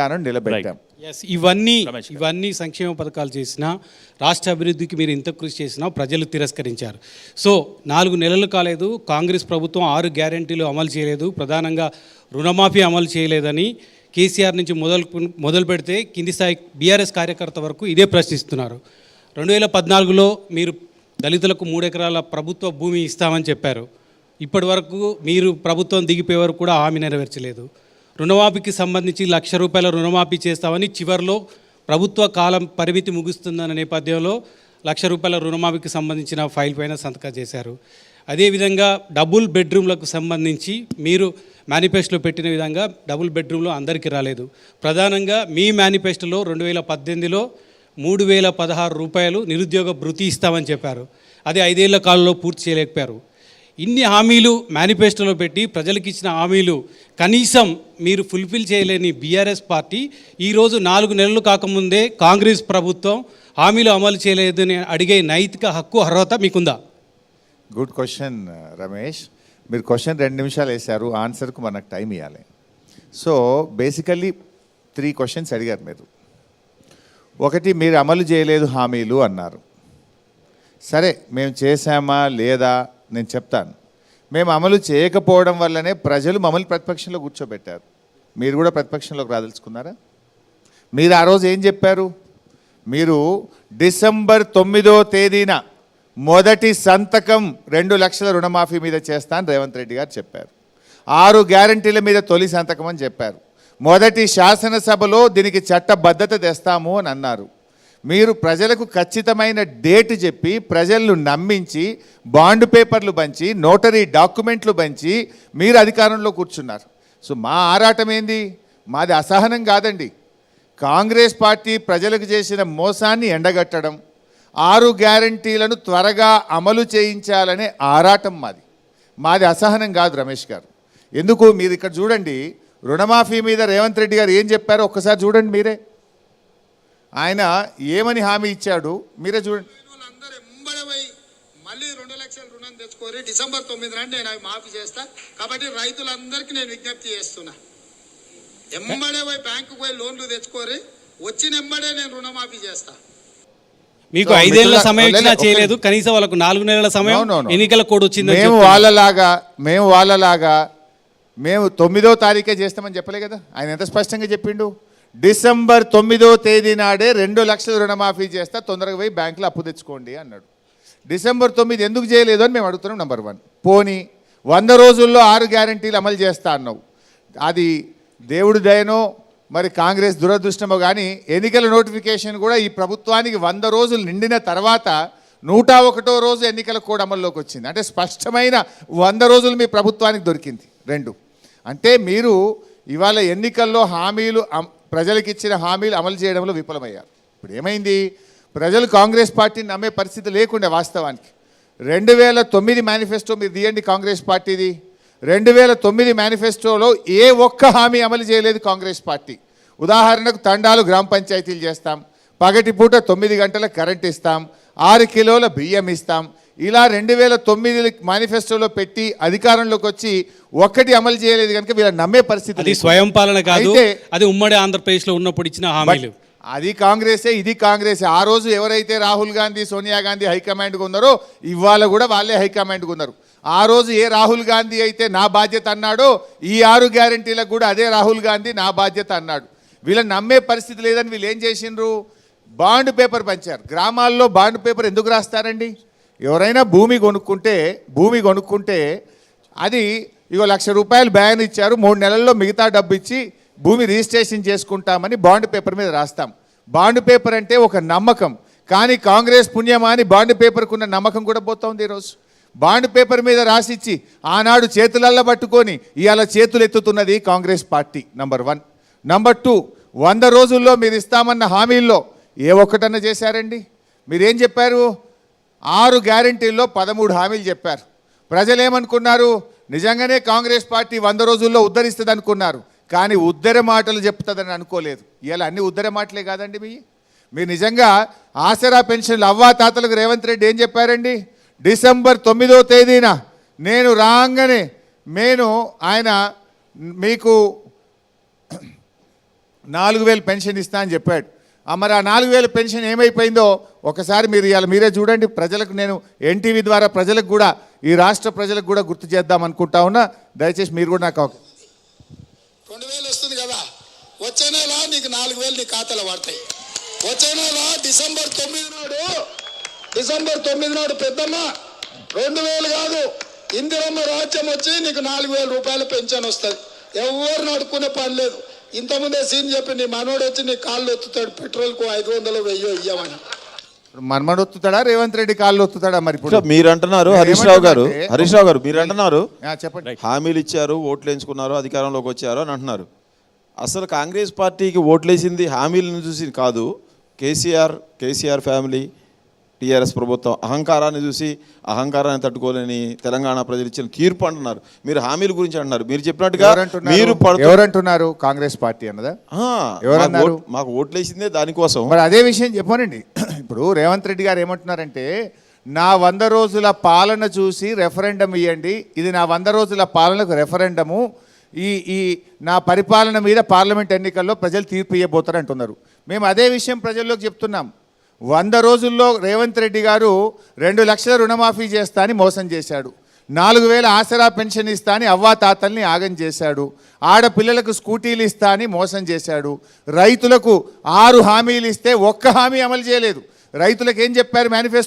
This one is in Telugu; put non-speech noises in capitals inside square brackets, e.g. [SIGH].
నిలబెట్టాం. ఎస్ ఇవన్నీ. ఇవన్నీ సంక్షేమ పథకాలు చేసినా రాష్ట్ర అభివృద్ధికి మీరు ఇంత కృషి చేసినా ప్రజలు తిరస్కరించారు. సో నాలుగు నెలలు కాలేదు కాంగ్రెస్ ప్రభుత్వం ఆరు గ్యారెంటీలు అమలు చేయలేదు ప్రధానంగా రుణమాఫీ అమలు చేయలేదని కేసీఆర్ నుంచి మొదలు మొదలు పెడితే కింది స్థాయి బీఆర్ఎస్ కార్యకర్త వరకు ఇదే ప్రశ్నిస్తున్నారు. రెండు వేల పద్నాలుగులో మీరు దళితులకు మూడెకరాల ప్రభుత్వ భూమి ఇస్తామని చెప్పారు. ఇప్పటి వరకు మీరు ప్రభుత్వం దిగిపోయే వరకు కూడా హామీ నెరవేర్చలేదు. రుణమాఫీకి సంబంధించి లక్ష రూపాయల రుణమాఫీ చేస్తామని చివరిలో ప్రభుత్వ కాలం పరిమితి ముగుస్తుందన్న నేపథ్యంలో లక్ష రూపాయల రుణమాఫీకి సంబంధించిన ఫైల్ పైన సంతకం చేశారు. అదేవిధంగా డబుల్ బెడ్రూమ్లకు సంబంధించి మీరు మేనిఫెస్టోలో పెట్టిన విధంగా డబుల్ బెడ్రూమ్లో అందరికీ రాలేదు. ప్రధానంగా మీ మేనిఫెస్టోలో రెండు వేల పద్దెనిమిదిలో మూడు వేల పదహారు రూపాయలు నిరుద్యోగ భృతి ఇస్తామని చెప్పారు. అదే ఐదేళ్ళ కాలంలో పూర్తి చేయలేకపోయారు. ఇన్ని హామీలు మేనిఫెస్టోలో పెట్టి ప్రజలకు ఇచ్చిన హామీలు కనీసం మీరు ఫుల్ఫిల్ చేయలేని బీఆర్ఎస్ పార్టీ ఈరోజు నాలుగు నెలలు కాకముందే కాంగ్రెస్ ప్రభుత్వం హామీలు అమలు చేయలేదని అడిగే నైతిక హక్కు అర్హత మీకుందా? Good question Ramesh. మీరు క్వశ్చన్ రెండు నిమిషాలు వేశారు ఆన్సర్కు మనకు టైం ఇవ్వాలి సో బేసికల్లీ త్రీ క్వశ్చన్స్ అడిగారు మీరు. ఒకటి మీరు అమలు చేయలేదు హామీలు అన్నారు. సరే మేము చేశామా లేదా? నేను చెప్తాను. మేము అమలు చేయకపోవడం వల్లనే ప్రజలు మమ్మల్ని ప్రతిపక్షంలో కూర్చోబెట్టారు. మీరు కూడా ప్రతిపక్షంలోకి రాదలుచుకున్నారా? మీరు ఆ రోజు ఏం చెప్పారు? మీరు డిసెంబర్ తొమ్మిదో తేదీన మొదటి సంతకం రెండు లక్షల రుణమాఫీ మీద చేస్తాను రేవంత్ రెడ్డి గారు చెప్పారు. ఆరు గ్యారంటీల మీద తొలి సంతకం అని చెప్పారు. మొదటి శాసనసభలో దీనికి చట్టబద్ధత తెస్తాము అని అన్నారు. మీరు ప్రజలకు ఖచ్చితమైన డేట్ చెప్పి ప్రజలను నమ్మించి బాండ్ పేపర్లు పంచి నోటరీ డాక్యుమెంట్లు పంచి మీరు అధికారంలో కూర్చున్నారు. సో మా ఆరాటం ఏంది? మాది అసహనం కాదండి. కాంగ్రెస్ పార్టీ ప్రజలకు చేసిన మోసాన్ని ఎండగట్టడం ఆరు గ్యారంటీలను త్వరగా అమలు చేయించాలనే ఆరాటం మాది. మాది అసహనం కాదు రమేష్ గారు. ఎందుకు? మీరు ఇక్కడ చూడండి. రుణమాఫీ మీద రేవంత్ రెడ్డి గారు ఏం చెప్పారో ఒక్కసారి చూడండి మీరే. ఆయన ఏమని హామీ ఇచ్చాడు? మీరే చూడండి. మళ్ళీ రెండు లక్షల రుణం తెచ్చుకోరి డిసెంబర్ తొమ్మిది నాడు నేను అవి మాఫీ చేస్తా. కాబట్టి రైతులందరికీ నేను విజ్ఞప్తి చేస్తున్నా. ఎంబడే పోయి బ్యాంకుకు పోయి లోన్లు తెచ్చుకోరి వచ్చిన ఎంబడే నేను రుణమాఫీ చేస్తా. మీకు ఐదేళ్ళ సమయం ఇచ్చినా చేయలేదు. కనీసం వాళ్ళకు నాలుగు నెలల సమయం. ఎన్నికల కోడ్ వచ్చిందని మేము. వాళ్ళలాగా మేము వాళ్ళలాగా మేము తొమ్మిదో తారీఖే చేస్తామని చెప్పలే కదా? ఆయన ఎంత స్పష్టంగా చెప్పిండు? డిసెంబర్ తొమ్మిదో తేదీ నాడే రెండు లక్షల రుణమాఫీ చేస్తా తొందరగా పోయి బ్యాంకులో అప్పు తెచ్చుకోండి అన్నాడు. డిసెంబర్ తొమ్మిది ఎందుకు చేయలేదు అని మేము అడుగుతున్నాం నెంబర్ వన్ పోనీ వంద రోజుల్లో ఆరు గ్యారంటీలు అమలు చేస్తా అన్నావు. అది దేవుడి దయనో మరి కాంగ్రెస్ దురదృష్టమో కానీ ఎన్నికల నోటిఫికేషన్ కూడా ఈ ప్రభుత్వానికి వంద రోజులు నిండిన తర్వాత నూట ఒకటో రోజు ఎన్నికల కోడ్ అమల్లోకి వచ్చింది. అంటే స్పష్టమైన వంద రోజులు మీ ప్రభుత్వానికి దొరికింది రెండు. అంటే మీరు ఇవాళ ఎన్నికల్లో హామీలు ప్రజలకు ఇచ్చిన హామీలు అమలు చేయడంలో విఫలమయ్యారు. ఇప్పుడు ఏమైంది? ప్రజలు కాంగ్రెస్ పార్టీని నమ్మే పరిస్థితి లేకుండే వాస్తవానికి. రెండు వేల తొమ్మిది మేనిఫెస్టో మీరు తీయండి కాంగ్రెస్ పార్టీది. రెండు వేల తొమ్మిది మేనిఫెస్టోలో ఏ ఒక్క హామీ అమలు చేయలేదు కాంగ్రెస్ పార్టీ. ఉదాహరణకు తండాలు గ్రామ పంచాయతీలు చేస్తాం. పగటిపూట తొమ్మిది గంటల కరెంట్ ఇస్తాం. ఆరు కిలోల బియ్యం ఇస్తాం. ఇలా రెండు వేల తొమ్మిది మేనిఫెస్టోలో పెట్టి అధికారంలోకి వచ్చి ఒక్కటి అమలు చేయలేదు కనుక వీళ్ళ నమ్మే పరిస్థితి అది. స్వయం పాలన కాదు అది ఉమ్మడి ఆంధ్రప్రదేశ్లో ఉన్నప్పుడు ఇచ్చిన హామీలు. అది కాంగ్రెసే ఇది కాంగ్రెసే. ఆ రోజు ఎవరైతే రాహుల్ గాంధీ సోనియా గాంధీ హైకమాండ్గా ఉన్నారో ఇవాళ కూడా వాళ్ళే హైకమాండ్గా ఉన్నారు. ఆ రోజు ఏ రాహుల్ గాంధీ అయితే నా బాధ్యత అన్నాడో ఈ ఆరు గ్యారంటీలకు కూడా అదే రాహుల్ గాంధీ నా బాధ్యత అన్నాడు. వీళ్ళని నమ్మే పరిస్థితి లేదని వీళ్ళు ఏం చేసిండ్రు? బాండ్ పేపర్ పంచారు. గ్రామాల్లో బాండ్ పేపర్ ఎందుకు రాస్తారండి? ఎవరైనా భూమి కొనుక్కుంటే భూమి కొనుక్కుంటే అది ఇగో లక్ష రూపాయలు బ్యాన్ ఇచ్చారు మూడు నెలల్లో మిగతా డబ్బు ఇచ్చి భూమి రిజిస్ట్రేషన్ చేసుకుంటామని బాండ్ పేపర్ మీద రాస్తాం. బాండ్ పేపర్ అంటే ఒక నమ్మకం. కానీ కాంగ్రెస్ పుణ్యమా అని బాండ్ పేపర్కున్న నమ్మకం కూడా పోతోంది ఈరోజు. బాండ్ పేపర్ మీద రాసిచ్చి ఆనాడు చేతులల్లో పట్టుకొని ఇవాళ చేతులు ఎత్తుతున్నది Congress party number one. Number two వంద రోజుల్లో మీరు ఇస్తామన్న హామీల్లో ఏ ఒక్కటన్నా చేశారండి? మీరేం చెప్పారు? ఆరు గ్యారంటీల్లో పదమూడు హామీలు చెప్పారు. ప్రజలు ఏమనుకున్నారు నిజంగానే కాంగ్రెస్ పార్టీ వంద రోజుల్లో ఉద్ధరిస్తుంది అనుకున్నారు కానీ ఉద్దర మాటలు చెప్తుందని అనుకోలేదు. ఇలా అన్ని ఉద్దర మాటలే కాదండి మీ? మీరు నిజంగా ఆసరా పెన్షన్లు అవ్వా తాతలకు రేవంత్ రెడ్డి ఏం చెప్పారండి? డిసెంబర్ తొమ్మిదో తేదీన నేను రాగానే నేను ఆయన మీకు నాలుగు వేలు పెన్షన్ ఇస్తా అని చెప్పాడు. మరి ఆ నాలుగు వేల పెన్షన్ ఏమైపోయిందో ఒకసారి మీరు ఇవాళ మీరే చూడండి. ప్రజలకు నేను ఎన్టీవీ ద్వారా ప్రజలకు కూడా ఈ రాష్ట్ర ప్రజలకు కూడా గుర్తు చేద్దాం అనుకుంటా ఉన్నా. దయచేసి మీరు కూడా నాకు ఒక- రెండు వేలు వస్తుంది కదా. వచ్చే నెల నీకు నాలుగు వేలు నీ ఖాతాలో పడతాయి. వచ్చే నెల డిసెంబర్ తొమ్మిది నాడు. డిసెంబర్ తొమ్మిది నాడు పెద్దమ్మ రెండు వేలు కాదు. ఇందిరమ్మ రాజ్యం వచ్చి నీకు నాలుగు వేల రూపాయల పెన్షన్ వస్తుంది. ఎవరు నడుకునే పని లేదు. ఇంతకుముందే సీన్ చెప్పి నీ మనోడు వచ్చి నీ కాళ్ళు ఎత్తుతాడు పెట్రోల్కు ఐదు వందలు వెయ్యో ఇయ్యమని. మన్మడు ఒత్తుతాడా రేవంత్ రెడ్డి కాళ్ళు ఒత్తుతాడా మరి ఇప్పుడు? మీరు అంటున్నారు నేను హరీష్ రావు గారు. హరీష్ రావు గారు మీరు అంటున్నారు చెప్పండి. హామీలు ఇచ్చారు ఓట్లు ఎంచుకున్నారు అధికారంలోకి వచ్చారు అని అంటున్నారు. అసలు కాంగ్రెస్ పార్టీకి ఓట్లేసింది హామీలను చూసి కాదు. కేసీఆర్ కేసీఆర్ ఫ్యామిలీ టీఆర్ఎస్ ప్రభుత్వం అహంకారాన్ని చూసి అహంకారాన్ని తట్టుకోలేని తెలంగాణ ప్రజలు ఇచ్చిన తీర్పు అంటున్నారు. మీరు హామీల గురించి అంటున్నారు. మీరు చెప్పినట్టుగా మీరు ఎవరంటున్నారు? కాంగ్రెస్ పార్టీ అన్నదా? ఎవరన్నారు? మాకు ఓట్లేసిందే దానికోసం. మరి అదే విషయం చెప్పనండి. [CLEARS THROAT] ఇప్పుడు రేవంత్ రెడ్డి గారు ఏమంటున్నారంటే నా వంద రోజుల పాలన చూసి రెఫరెండం ఇవ్వండి ఇది నా వంద రోజుల పాలనకు రెఫరెండము. ఈ ఈ నా పరిపాలన మీద పార్లమెంట్ ఎన్నికల్లో ప్రజలు తీర్పు ఇవ్వబోతారు అంటున్నారు మేము అదే విషయం ప్రజల్లోకి చెప్తున్నాం. వంద రోజుల్లో రేవంత్ రెడ్డి గారు రెండు లక్షల రుణమాఫీ చేస్తా అని మోసం చేశాడు. నాలుగు వేల ఆసరా పెన్షన్ ఇస్తా అని అవ్వా తాతల్ని ఆగం చేశాడు. ఆడపిల్లలకు స్కూటీలు ఇస్తా అని మోసం చేశాడు. రైతులకు ఆరు హామీలు ఇస్తే ఒక్క హామీ అమలు చేయలేదు. రైతులకు ఏం చెప్పారు మేనిఫెస్టో?